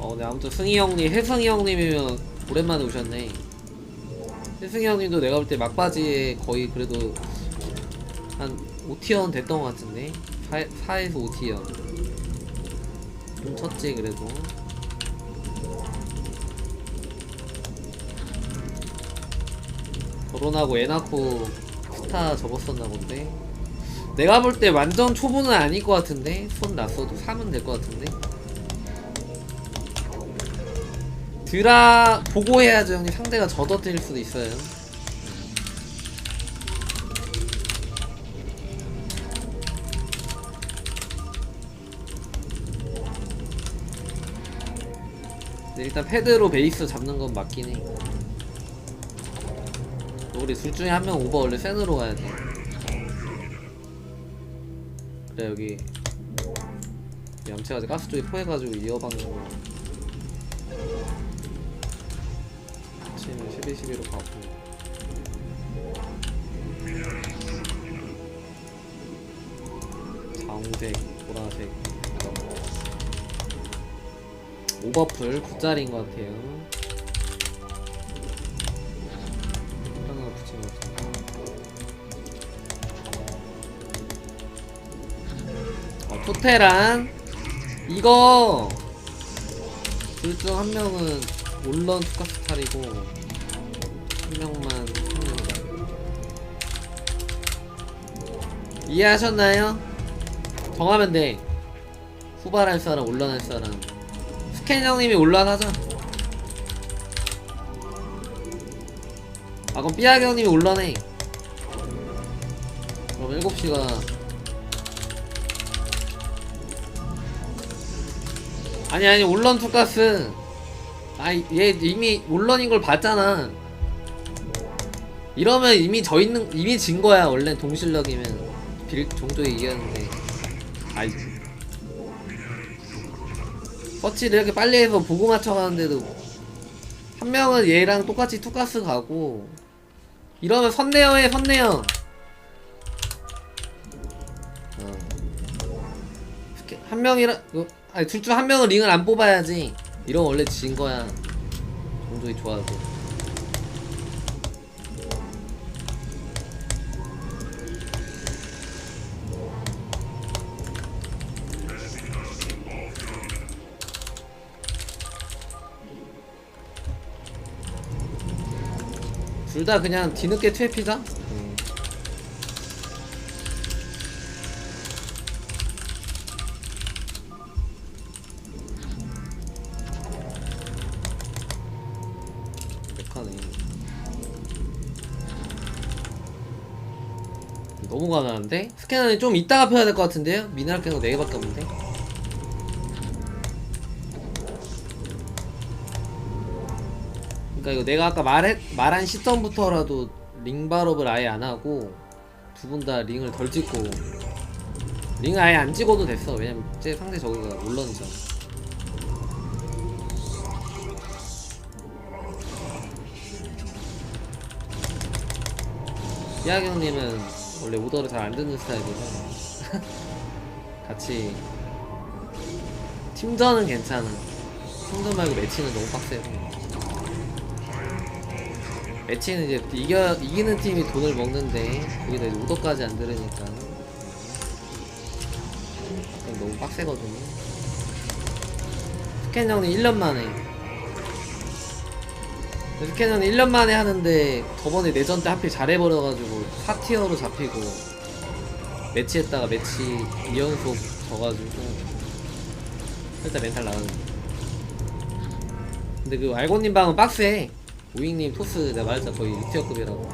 어, 네, 아무튼 승희 형님, 혜승이 형님이면 오랜만에 오셨네. 혜승이 형님도 내가 볼 때 막바지에 거의 그래도 한 5티어는 됐던 것 같은데? 4, 4에서 5티어. 좀 쳤지, 그래도. 결혼하고 애 낳고 스타 접었었나 본데? 내가 볼 때 완전 초보는 아닐 것 같은데? 손 났어도 3은 될 것 같은데? 드라 보고 해야죠 형님. 상대가 젖어뜨릴 수도 있어요. 근데 일단 패드로 베이스 잡는 건 맞긴 해. 우리 둘 중에 한 명 오버 원래 센으로 가야 돼. 그래 여기. 얌체가 가스 쪽에 포해가지고 이어박는 거 12, 12로 가고. 자홍색, 보라색. 오버풀 9짜리인 것 같아요. 어, 토테란? 이거! 둘 중 한 명은 올런 투카스탈이고 한 명만 이해하셨나요? 정하면 돼. 후발할 사람 올런할 사람. 스캔 형님이 올란하자. 아 그럼 삐아기 형님이 올란해 그럼 7시가 아니 아니 올런 투가스. 아얘 이미 올런인 걸 봤잖아 이러면 이미 져 있는 이미 진 거야 원래 동실력이면. 빌 종족이 이겼는데. 아이 서치를 이렇게 빨리 해서 보고 맞춰가는데도 한 명은 얘랑 똑같이 투가스 가고 이러면 선내형에 선내형 어. 스케- 한 명이라 어, 아니 둘 중 한 명은 링을 안 뽑아야지. 이런 원래 진 거야. 종족이 좋아도 둘 다 그냥 뒤늦게 퇴피자 음. 백하네 너무 가난한데? 스캐너는 좀 이따가 펴야 될 것 같은데요? 미네랄 캔거 4개밖에 없는데? 그러니까 이거 내가 아까 말했, 말한 시점부터라도 링 발업을 아예 안 하고 두 분 다 링을 덜 찍고 링을 아예 안 찍어도 됐어. 왜냐면 제 상대 저기가 올런이잖아. 이하경님은 원래 오더를 잘 안 듣는 스타일이라 같이 팀전은 괜찮아. 팀전 말고 매치는 너무 빡세고 매치는 이제 이겨, 이기는 팀이 돈을 먹는데 거기다 이제 오더까지 안 들으니까. 너무 빡세거든요. 스캔 형님 1년 만에. 스캔 형님 1년 만에 하는데 저번에 내전 때 하필 잘해버려가지고 4티어로 잡히고 매치했다가 매치 2연속 져가지고 살짝 멘탈 나가는 근데 그 알고님 방은 빡세 우잉님 토스 내가 말했잖아. 거의 6티어급이라고.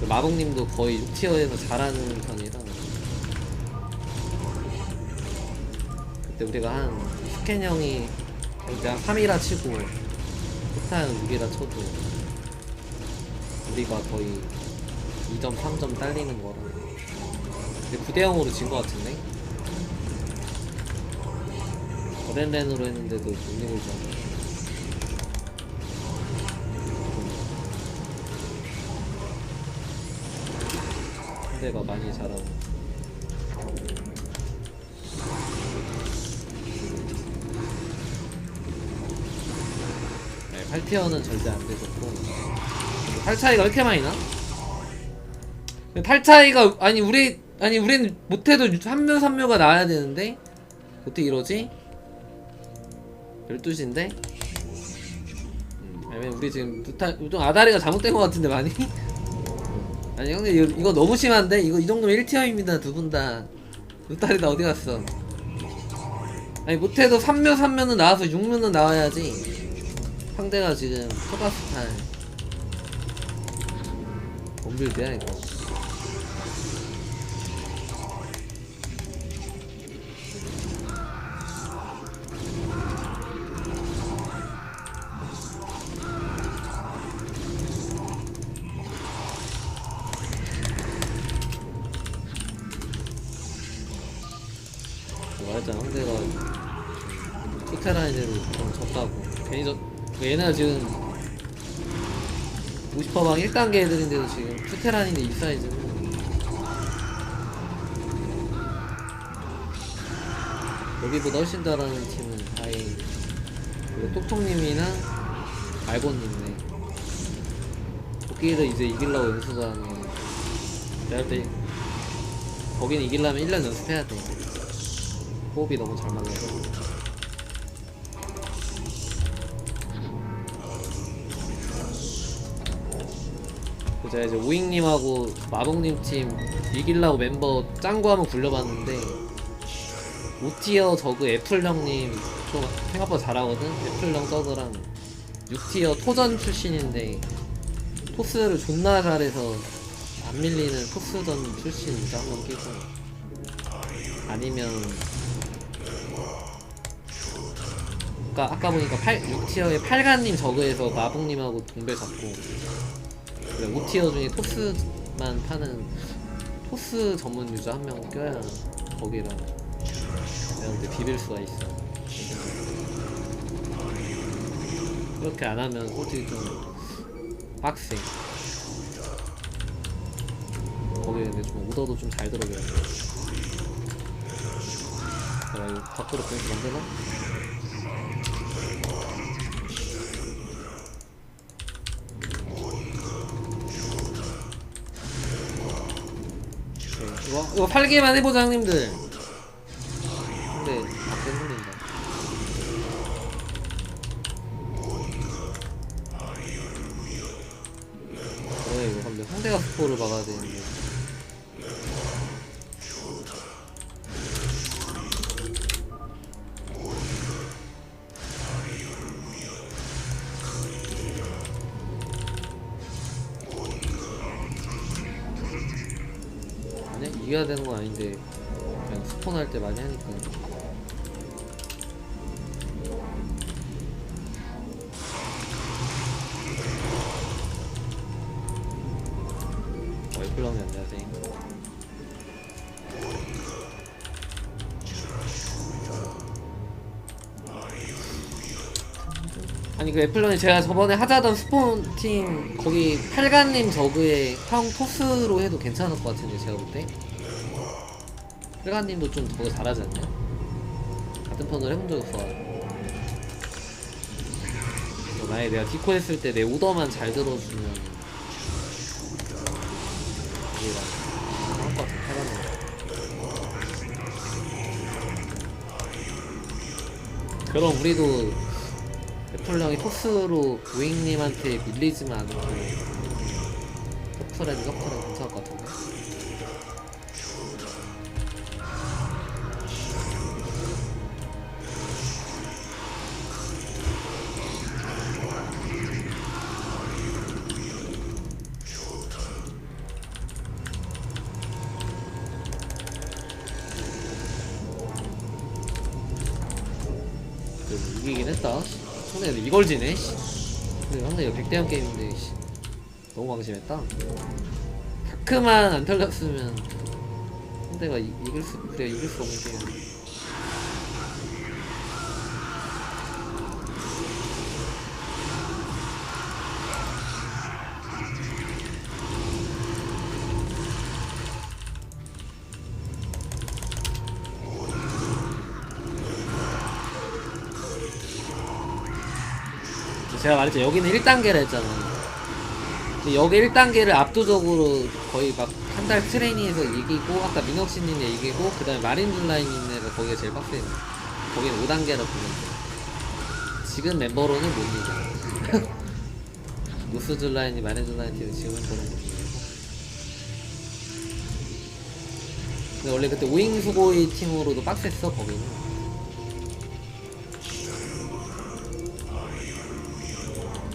그 마봉님도 거의 6티어에서 잘하는 편이라. 그때 우리가 한 스캔 형이 그때 한 3이라 치고 포타는 6이라 쳐도 우리가 거의 2점 3점 딸리는 거라. 근데 9대 0으로 진 거 같은데? 거렌렌으로 했는데도 못 이길 줄 상대가 많이 잘하고 네, 8티어는 절대 안 되셨고 8차이가 왜 이렇게 많이 나? 8차이가 아니 우리 아니 우린 못해도 3묘 3묘가 나와야 되는데 어떻게 이러지? 12시인데? 음, 아니면 우리 지금 무탈 우동 아다리가 잘못된 것 같은데 많이? 아니 형님 이거, 이거 너무 심한데? 이거 이 정도면 1티어입니다 두 분다. 두탈이 다 어디 갔어? 아니 못해도 3묘 3묘는 나와서 6묘는 나와야지. 상대가 지금 초가스탈. 원빌드야 이거 투테라인으로 좀 졌다고. 괜히 졌 얘네가 지금 50%방 1단계 애들인데도 지금 투테란인데 이 사이즈는 여기보다 훨씬 잘하는 팀은 아예 그리고 똑똑님이나 알고님네. 도끼에서 이제 이기려고 연습하는 내가 볼때 거기는 이기려면 1년 연습해야 돼 호흡이 너무 잘 맞아서 그 제가 이제 오잉님하고 마봉님 팀 이길라고 멤버 짱구 한번 굴려봤는데 오티어 저그 애플령님 좀 생각보다 잘하거든? 애플령 저그랑 6티어 토전 출신인데 토스를 존나 잘해서 안 밀리는 토스전 출신이죠 한번 끼고 아니면 아까, 아까 보니까 8, 6티어의 8간님 저그에서 마봉님하고 동배 잡고. 그래 5티어 중에 토스만 파는 토스 전문 유저 한 명 껴야 거기랑 내가 볼때 비빌 수가 있어. 그렇게 안 하면 솔직히 좀 빡세. 거기 근데 좀 오더도 좀 잘 들어줘야 돼. 내가 이거 밖으로 보내서 만들어? 오케 이. 이거 이거 팔기만 해보자 형님들. 그 애플런이 제가 저번에 하자던 스폰 팀 거기 팔간님 저그에 형 토스로 해도 괜찮을 것 같은데 제가 볼 때. 팔간님도 좀 저거 잘하지 않냐? 같은 편을 해본 적 없어. 만약에 내가 디코 했을 때 내 오더만 잘 들어주면 우리가 할것 같아 팔간님. 그럼 우리도 애플령이 토스로 우잉님한테 밀리지만 않고 서프라니 서프라니 괜찮을 것 같은데? 이걸 지네. 씨. 근데 상대 이거 100대0 게임인데 씨. 너무 방심했다. 다크만 안 털렸으면 상대가 이, 이길 수 우리가 이길 수 없는 게임. 제가 말했죠. 여기는 1단계라 했잖아 여기 1단계를 압도적으로 거의 막 한 달 트레이닝에서 이기고 아까 민혁씨님네 이기고 그 다음에 마린줄라인님네가 거기가 제일 빡세요. 거기는 5단계라 보면 돼 지금 멤버로는 못 이겨 노스줄라인이 마린줄라인 팀은 지금 멤버로는 못 이기고 근데 원래 그때 오잉 수고이 팀으로도 빡셌어 거기는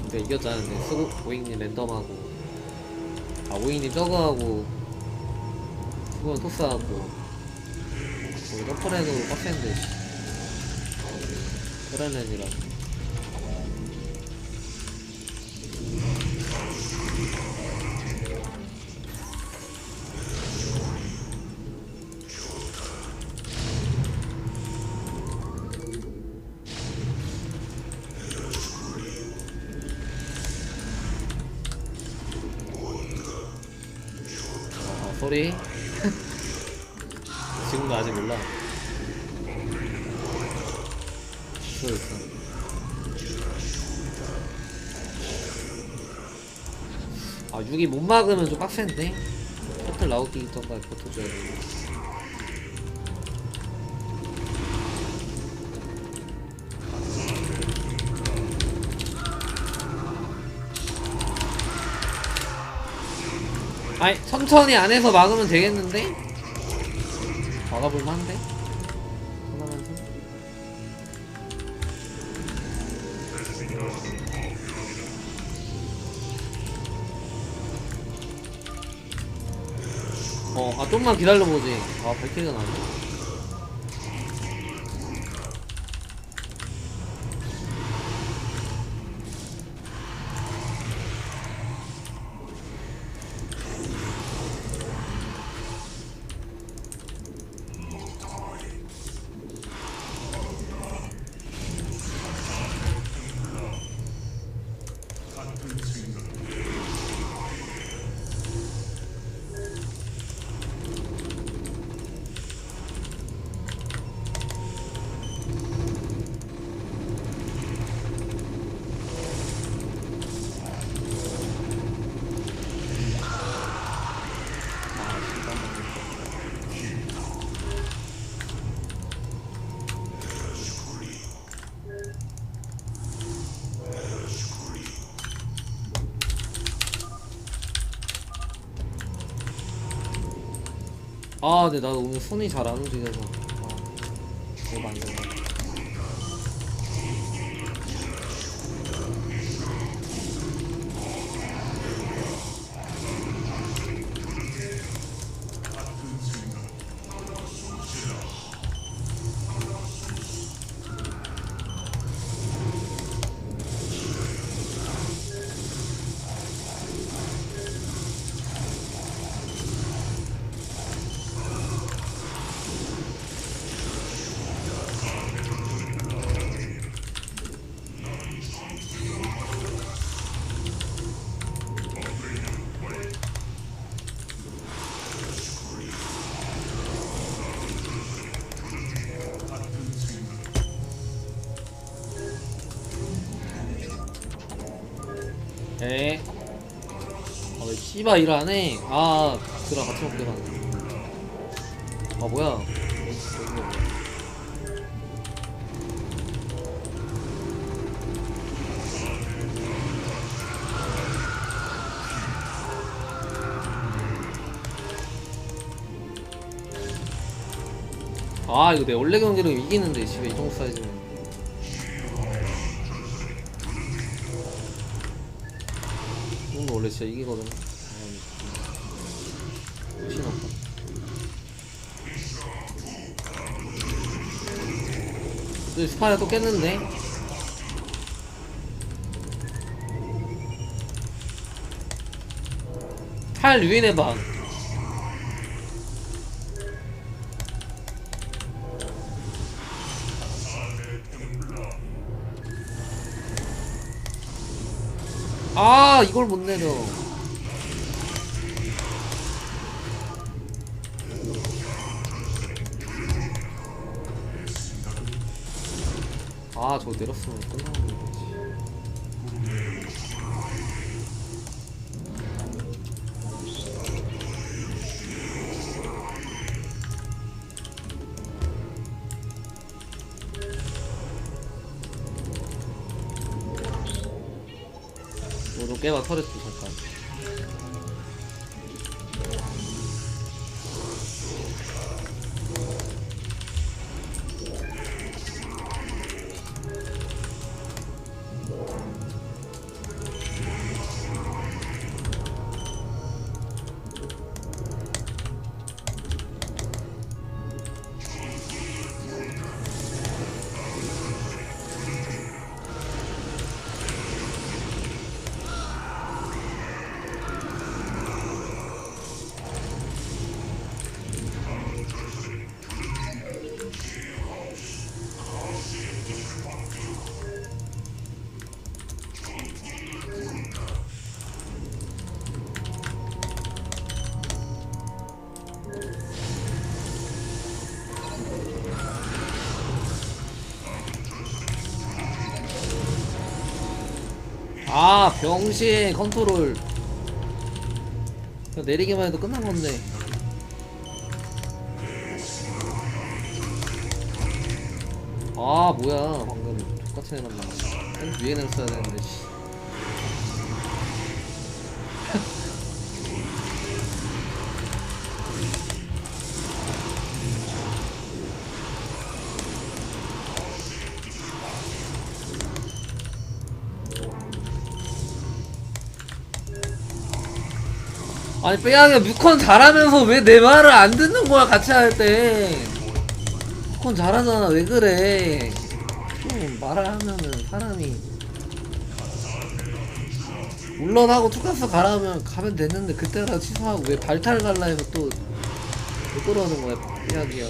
그러니까 이겼잖아 수고 오잉님 랜덤하고. 아 오잉님 저거하고. 수고는 토스하고. 거기 더퍼랜으로 빡센데. 그란랜이라 있어 아 6이 못 막으면 좀 빡센데 포틀 나오기 전까지 버텨줘야 돼 아니 천천히 안에서 막으면 되겠는데? 막아볼 만한데? 어, 아 좀만 기다려보지. 아 발키리가 나네 아 근데 나도 오늘 손이 잘 안 움직여서. 아 너무 안 된다 씨바 일안 해? 아, 그랑 같이 먹기로 하네. 아, 뭐야. 아, 이거 내 원래 경기로 이기는데, 집에 이 정도 사이즈면. 오늘 원래 진짜 이기거든. 스파이가 또 깼는데? 팔 유인의 방. 아 이걸 못 내려 아, 저거 내렸으면 끝나는 거지. 깨봐 터졌어. 병신 컨트롤. 그냥 내리기만 해도 끝난 건데. 아 뭐야. 방금 똑같이 해놨나 위에 냈어야 되는데 씨. 아니 빼야게 뮤컨 잘하면서 왜 내 말을 안 듣는 거야 같이 할때? 뮤컨 잘하잖아 왜 그래? 좀 말을 하면은 사람이 물론하고 투카스 가라면 가면 됐는데 그때라 취소하고 왜 발탈 갈라 해서 또왜 끌어오는 거야 빼야기야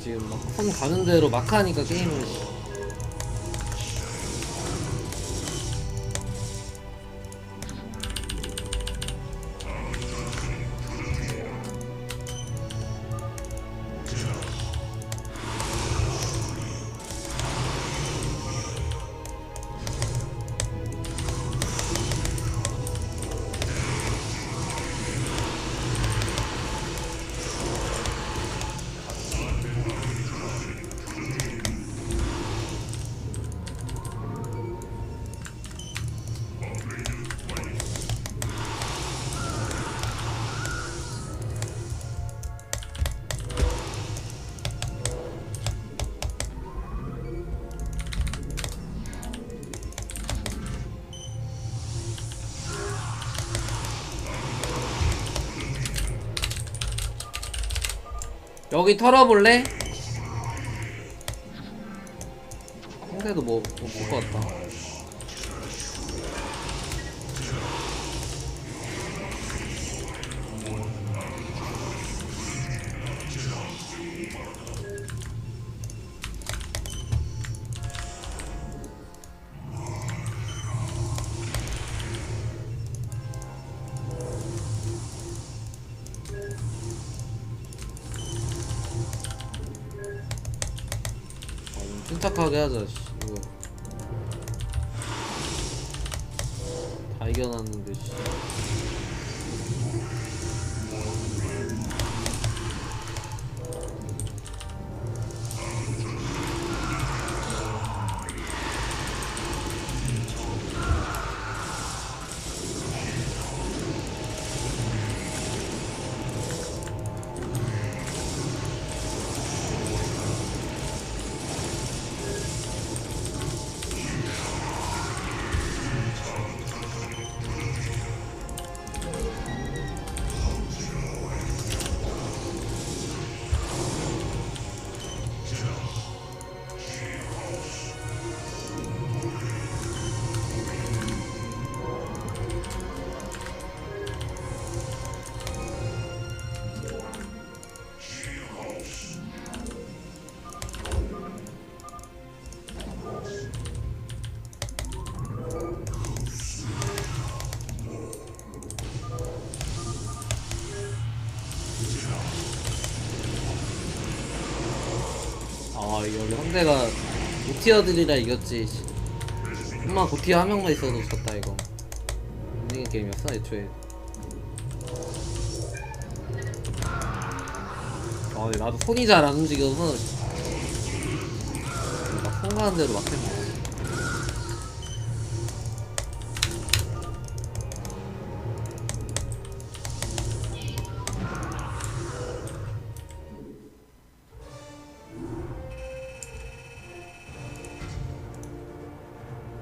지금 막손 가는 대로 막 하니까 게임을 여기 털어볼래? 상대도 뭐, 뭐 볼것 같다. 침착하게 하자, 씨. 이거. 다 이겨놨는데, 씨. 원래 상대가 고티어들이라 이겼지. 씨. 엄마 고티어 한 명만 있어도 졌다, 이거. 인생 게임이었어, 애초에. 아, 나도 손이 잘 안 움직여서. 막 손 가는 대로 막 했네.